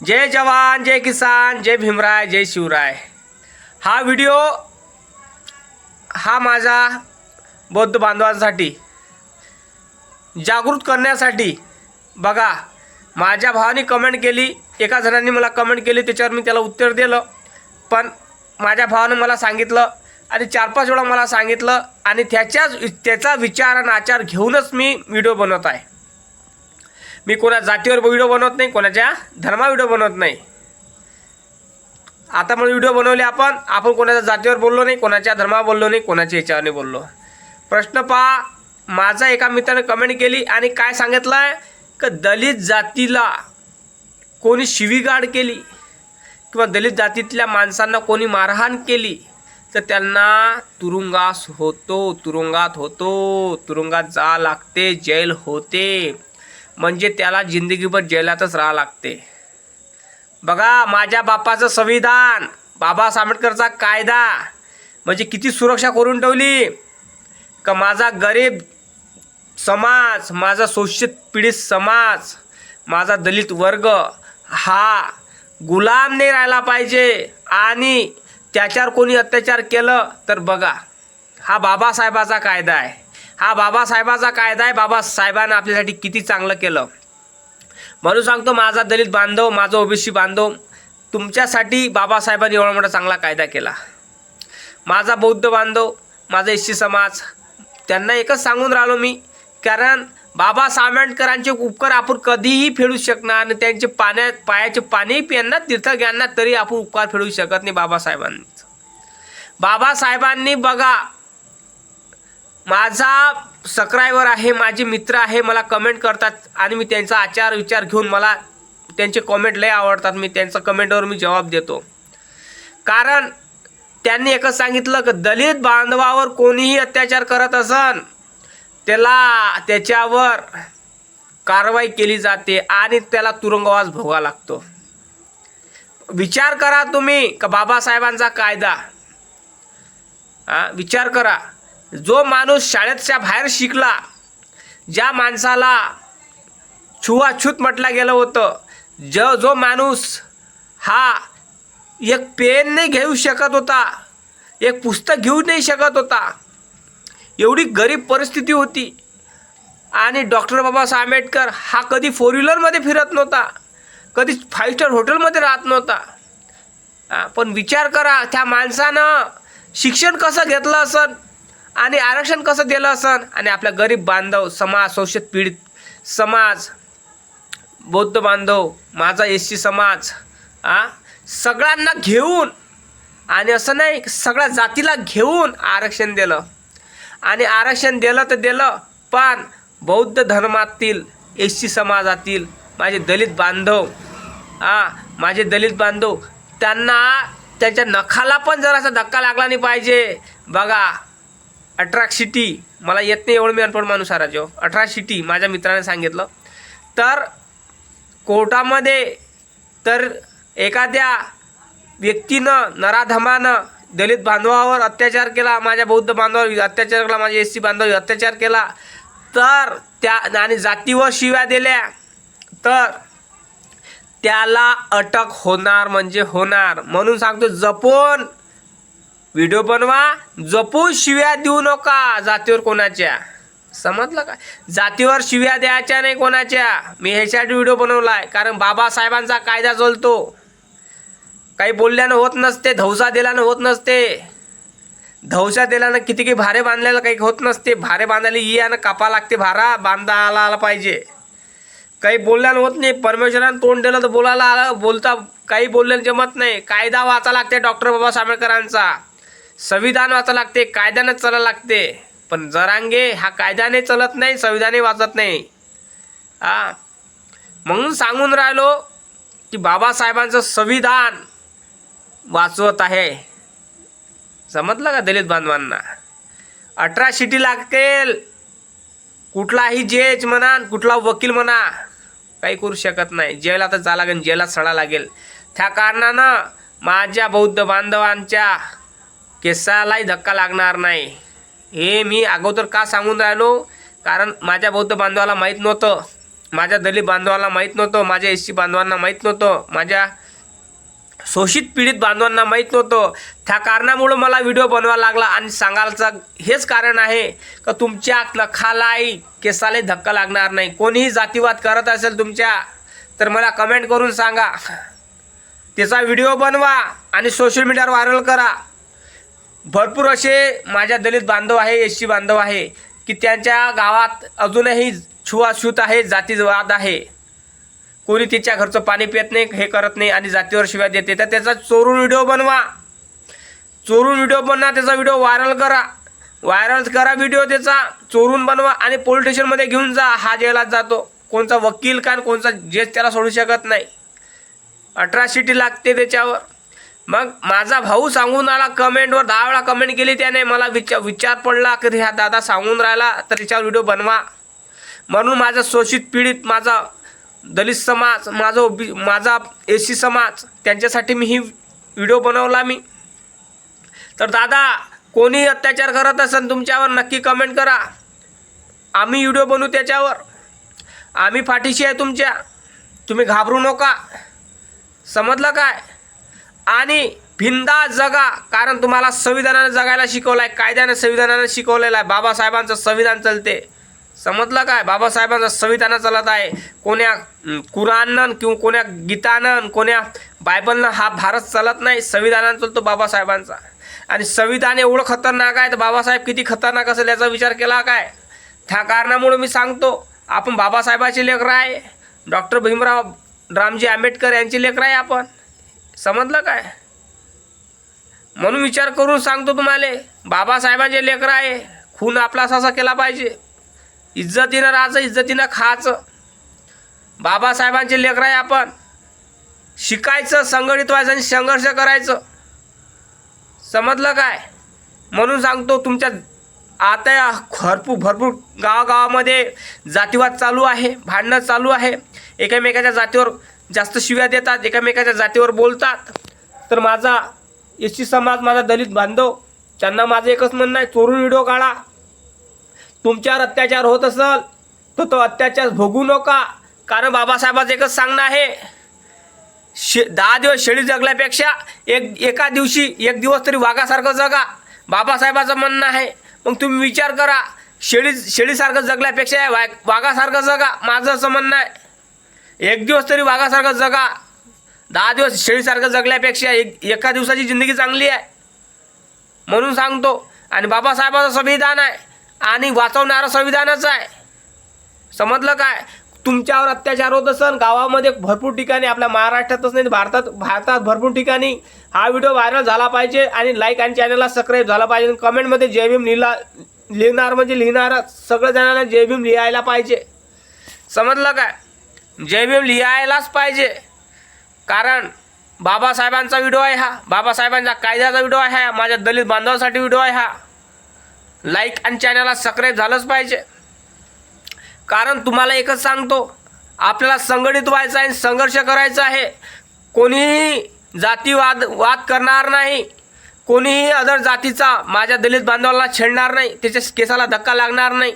जय जवान जय किसान जय भीमराय जय शिवराय. हा व्हिडिओ हा माझा बौद्ध बांधवांसाठी जागृत करण्यासाठी बघा माझ्या भावाने कमेंट केली एका जणांनी मला कमेंट केली त्याच्यावर मी त्याला उत्तर दिलं. पण माझ्या भावानं मला सांगितलं आणि चार पाच वेळा मला सांगितलं आणि त्याच्याच त्याचा विचार आणि आचार घेऊनच मी व्हिडिओ बनवत आहे. मी कोणा जातीवर व्हिडिओ बनवत नाही कोणाच्या धर्मा व्हिडिओ बनवत नाही. आता म्हणून व्हिडिओ बनवले आपण आपण कोणाच्या जातीवर बोललो नाही कोणाच्या धर्मावर बोललो नाही कोणाच्या याच्यावर नाही बोललो. प्रश्न पहा माझा एका मित्राने कमेंट केली आणि काय सांगितलं आहे का दलित जातीला कोणी शिवीगाड केली किंवा दलित जातीतल्या माणसांना कोणी मारहाण केली तर त्यांना तुरुंगास होतो तुरुंगात होतो तुरुंगात जा लागते जेल होते. म्हणजे त्याला जिंदगीभर जेलातच राहा लागते. बघा माझ्या बापाचं संविधान बाबासाहेब आंबेडकरचा कायदा म्हणजे किती सुरक्षा करून ठेवली. का माझा गरीब समाज माझा शोषित पीडित समाज माझा दलित वर्ग हा गुलाम नाही राहिला पाहिजे आणि त्याच्यावर कोणी अत्याचार केलं तर बघा हा बाबासाहेबाचा कायदा आहे. हा बाबासाहेबाचा कायदा आहे. बाबासाहेबानं आपल्यासाठी किती चांगलं केलं. म्हणून सांगतो माझा दलित बांधव माझा ओबीसी बांधव तुमच्यासाठी बाबासाहेबांनी एवढा मोठा चांगला कायदा केला. माझा बौद्ध बांधव माझा एस समाज त्यांना एकच सांगून राहिलो मी कारण बाबासाहेब आंबेडकरांचे उपकार आपण कधीही फेडू शकणार आणि त्यांचे पाण्यात पायाचे पाणी पियांना तीर्थज्ञांना तरी आपण उपकार फेडू शकत नाही बाबासाहेबांनी. बाबासाहेबांनी बघा माझा सबस्क्रायबर आहे माझे मित्र आहे मला कमेंट करतात आणि मी त्यांचा आचार विचार घेऊन मला त्यांचे कमेंट लय आवडतात. मी त्यांचा कमेंटवर मी जबाब देतो. कारण त्यांनी एकच सांगितलं की दलित बांधवावर कोणीही अत्याचार करत असन त्याला त्याच्यावर कारवाई केली जाते आणि त्याला तुरुंगवास भोगा लागतो. विचार करा तुम्ही का बाबासाहेबांचा कायदा? विचार करा. जो माणूस शाळेच्या बाहेर शिकला ज्या माणसाला छुवाछूत म्हटलं गेलं होतं ज जो माणूस हा एक पेन नाही घेऊ शकत होता एक पुस्तक घेऊ नाही शकत होता एवढी गरीब परिस्थिती होती. आणि डॉक्टर बाबासाहेब आंबेडकर हा कधी फोर व्हीलरमध्ये फिरत नव्हता कधी फाईव्ह स्टार हॉटेलमध्ये राहत नव्हता. पण विचार करा त्या माणसानं शिक्षण कसं घेतलं असन? आणि आरक्षण कसं दिलं असन? आणि आपला गरीब बांधव समाज शोषित पीडित समाज बौद्ध बांधव माझा एस सी समाज आ? सगळ्यांना घेऊन आणि असं नाही सगळ्या जातीला घेऊन आरक्षण दिलं. आणि आरक्षण दिलं तर दिलं पण बौद्ध धर्मातील एस सी समाजातील माझे दलित बांधव हा माझे दलित बांधव त्यांना त्यांच्या नखाला पण जरासा धक्का लागला नाही पाहिजे. बघा अट्रॅक्सिटी मला येत नाही एवढं मी अनपढ माणूस आहे राजो. अट्रॅक्सिटी माझ्या मित्राने सांगितलं. तर कोर्टामध्ये तर एखाद्या व्यक्तीनं नराधमानं दलित बांधवावर अत्याचार केला माझ्या बौद्ध बांधवावर अत्याचार केला माझ्या एस सी बांधवावर अत्याचार केला तर त्या आणि जातीवर शिव्या दिल्या तर त्याला अटक होणार म्हणजे होणार. म्हणून सांगतो जपून व्हिडिओ बनवा जपून शिव्या देऊ नका जातीवर कोणाच्या. समजलं का? जातीवर शिव्या द्यायच्या नाही कोणाच्या. मी ह्याच्यासाठी व्हिडिओ बनवलाय कारण बाबासाहेबांचा कायदा चलतो काही बोलल्यानं होत नसते धवसा दिल्यानं होत नसते. धवसा दिल्यानं किती काही भारे बांधलेलं काही होत नसते. भारे बांधायला यानं कापा लागते भारा बांधा आला आला पाहिजे. काही बोलल्यानं होत नाही परमेश्वरानं तोंड दिलं तर बोलायला आलं बोलता काही बोलल्यानं जमत नाही. कायदा वाचा लागते डॉक्टर बाबासाहेब आंबेडकरांचा. संविधान वाचा लागते कायद्यानं चालायला लागते. पण जरांगे हा कायद्याने चालत नाही संविधाने वाचत नाही. हा? म्हणून सांगून राहिलो की बाबासाहेबांचं संविधान वाचवत आहे. समजलं का दलित बांधवांना? अठरा शिटी लागतील. कुठलाही जेज म्हणा कुठला वकील म्हणा काही करू शकत नाही. जेला तर जा लागेल जेलात सडा लागेल. त्या कारणानं माझ्या बौद्ध बांधवांच्या केसालाही धक्का लागणार नाही. हे मी अगोदर का सांगून राहिलो? कारण माझ्या बौद्ध बांधवाला माहीत नव्हतं. माझ्या दलित बांधवाला माहीत नव्हतं. माझ्या एस सी बांधवांना माहीत नव्हतं. माझ्या शोषित पीडित बांधवांना माहीत नव्हतं. त्या कारणामुळं मला व्हिडिओ बनवायला लागला आणि सांगायचं हेच कारण आहे का तुमच्या नखालाही केसालाही धक्का लागणार नाही. कोणीही जातीवाद करत असेल तुमच्या तर मला कमेंट करून सांगा. त्याचा व्हिडिओ बनवा आणि सोशल मीडियावर व्हायरल करा. भरपूर असे माझ्या दलित बांधव आहे एस सी बांधव आहे की त्यांच्या गावात अजूनही छुवाछूत आहे जातीवाद आहे. कोणी तिच्या घरचं पाणी पित नाही हे करत नाही आणि जातीवर शिवाय देते. तर त्याचा चोरून व्हिडिओ बनवा. चोरून व्हिडिओ बनवा त्याचा व्हिडिओ व्हायरल करा. व्हायरल करा व्हिडिओ त्याचा चोरून बनवा आणि पोलीस स्टेशनमध्ये घेऊन जा हा जेलात जातो. कोणचा वकील कान कोणचा जेच त्याला सोडू शकत नाही. अट्रॅसिटी लागते त्याच्यावर. मग माझा भाऊ सांगून आला कमेंटवर दहा वेळा कमेंट केली त्याने. मला विचार विचार पडला की ह्या दादा सांगून राहिला तर त्याच्यावर व्हिडिओ बनवा. म्हणून माझा शोषित पीडित माझा दलित समाज माझा ओबी माझा ए सी समाज त्यांच्यासाठी मी ही व्हिडिओ बनवला मी. तर दादा कोणी अत्याचार करत असेल तुमच्यावर नक्की कमेंट करा. आम्ही व्हिडिओ बनवू त्याच्यावर. आम्ही पाठीशी आहे तुमच्या. तुम्ही घाबरू नका. समजलं काय? आणि भिंदा जगा कारण तुम्हाला संविधानानं जगायला शिकवलं आहे कायद्यानं संविधानानं शिकवलेलं आहे. बाबासाहेबांचं संविधान चलते. समजलं काय? बाबासाहेबांचं संविधान चालत आहे. कोण्या कुराणनं किंवा कोण्या गीतानं कोण्या बायबलनं हा भारत चालत नाही. संविधानानं चालतो बाबासाहेबांचा. आणि संविधान एवढं खतरनाक आहे तर बाबासाहेब किती खतरनाक असेल याचा विचार केला काय? त्या कारणामुळे मी सांगतो आपण बाबासाहेबाचे लेकरं आहे. डॉक्टर भीमराव रामजी आंबेडकर यांचे लेकरं आहे आपण. समजलं काय? म्हणून विचार करून सांगतो तुम्हाला बाबासाहेबांचे लेकरं आहे खून आपला असा केला पाहिजे. इज्जतीनं राहायचं इज्जतीनं खायचं. बाबासाहेबांचे लेकरं आहे आपण. शिकायचं संघटित व्हायचं आणि संघर्ष करायचं. समजलं काय? म्हणून सांगतो तुमच्या आता या भरपूर भरपूर गावागावामध्ये जातीवाद चालू आहे भांडणं चालू आहे. एकमेकाच्या जातीवर जास्त शिव्या देतात एकामेकाच्या जातीवर बोलतात. तर माझा एस सी समाज माझा दलित बांधव त्यांना माझं एकच म्हणणं आहे चोरून व्हिडिओ काढा. तुमच्यावर अत्याचार होत असेल तर तो अत्याचार भोगू नका. कारण बाबासाहेबाचं एकच सांगणं आहे शे दहा दिवस शेळी जगल्यापेक्षा एक एका दिवशी एक दिवस तरी वाघासारखं जगा. बाबासाहेबाचं म्हणणं आहे मग तुम्ही विचार करा. शेळी शेळीसारखं जगल्यापेक्षा वाघ वाघासारखं जगा. माझं असं म्हणणं आहे. एक दिवस तरी वाघासारखं जगा. दहा दिवस शेळीसारखं जगल्यापेक्षा एक एका दिवसाची जिंदगी चांगली आहे. म्हणून सांगतो. आणि बाबासाहेबाचं संविधान आहे. आणि वाचवणारं संविधानच आहे. समजलं काय? तुमच्यावर अत्याचार होत असेल गावामध्ये भरपूर ठिकाणी आपल्या महाराष्ट्रातच नाही भारतात भारतात भरपूर ठिकाणी हा व्हिडिओ व्हायरल झाला पाहिजे आणि लाईक आणि चॅनलला सबस्क्राईब झाला पाहिजे. कमेंटमध्ये जय भीम लिहिला लिहिणार म्हणजे लिहिणार सगळ्या जणांना जय भीम लिहायला पाहिजे. समजलं काय? जयभीम लिहायलाच पाहिजे. कारण बाबासाहेबांचा व्हिडिओ आहे हा. बाबासाहेबांचा कायद्याचा व्हिडिओ आहे हा. माझ्या दलित बांधवासाठी व्हिडिओ आहे हा. लाईक आणि चॅनलला सबस्क्राईब झालंच पाहिजे. कारण तुम्हाला एकच सांगतो आपल्याला संघटित व्हायचं आहे संघर्ष करायचा आहे. कोणीही जातीवाद वाद करणार नाही. कोणीही अदर जातीचा माझ्या दलित बांधवाला छेडणार नाही. त्याच्या केसाला धक्का लागणार नाही.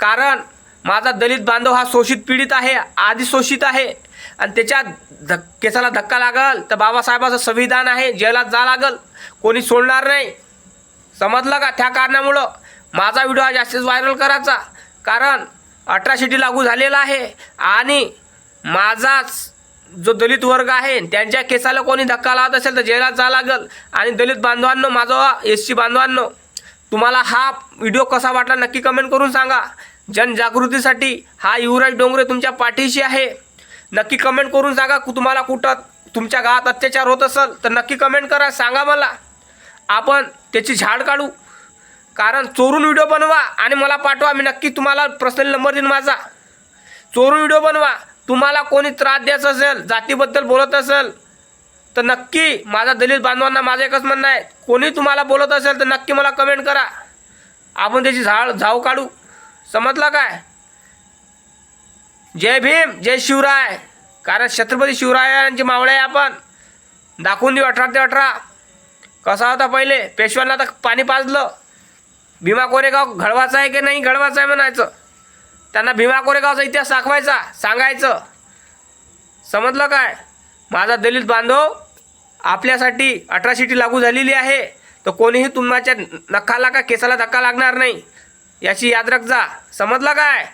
कारण माझा दलित बांधव हा शोषित पीडित आहे आधी शोषित आहे. आणि त्याच्या धक केसाला धक्का लागल तर बाबासाहेबाचं संविधान आहे जेलात जा लागल. कोणी सोडणार नाही. समजलं का त्या कारणामुळं? माझा व्हिडिओ हा जास्तीत व्हायरल करायचा. कारण अट्रॅसिटी लागू झालेला आहे. आणि माझाच जो दलित वर्ग आहे त्यांच्या केसाला कोणी धक्का लावत असेल तर जेलात जा लागल. आणि दलित बांधवांनो माझा एस सी बांधवांनो तुम्हाला हा व्हिडिओ कसा वाटला नक्की कमेंट करून सांगा. जनजागृतीसाठी हा युवराज डोंगरे तुमच्या पाठीशी आहे. नक्की कमेंट करून सांगा कु- तुम्हाला कुठं तुमच्या गावात अत्याचार होत असेल तर नक्की कमेंट करा सांगा मला. आपण त्याची झाड काढू. कारण चोरून व्हिडिओ बनवा आणि मला पाठवा मी नक्की तुम्हाला पर्सनल नंबर देईन माझा. चोरून व्हिडिओ बनवा. तुम्हाला कोणी त्रास द्यायचा असेल जातीबद्दल बोलत असेल तर नक्की माझा दलित बांधवांना माझं एकच म्हणणं आहे. कोणी तुम्हाला बोलत असेल तर नक्की मला कमेंट करा. आपण त्याची झाड झाव काढू. समजलं काय? जय भीम जय शिवराय. कारण छत्रपती शिवरायांची मावळे आहे आपण. दाखवून देऊ अठरा ते अठरा. कसा होता पहिले? पेशव्यांना तर पाणी पाजलं. भीमा कोरेगाव घडवाचा आहे की नाही? घडवाचा आहे म्हणायचं. त्यांना भीमा कोरेगावचा इतिहास दाखवायचा सांगायचं. समजलं काय? माझा दलित बांधव आपल्यासाठी अठरा शिटी लागू झालेली आहे. तर कोणीही तुमच्या नखाला का केसाला धक्का लागणार नाही. याची याद रख जा समजला काय?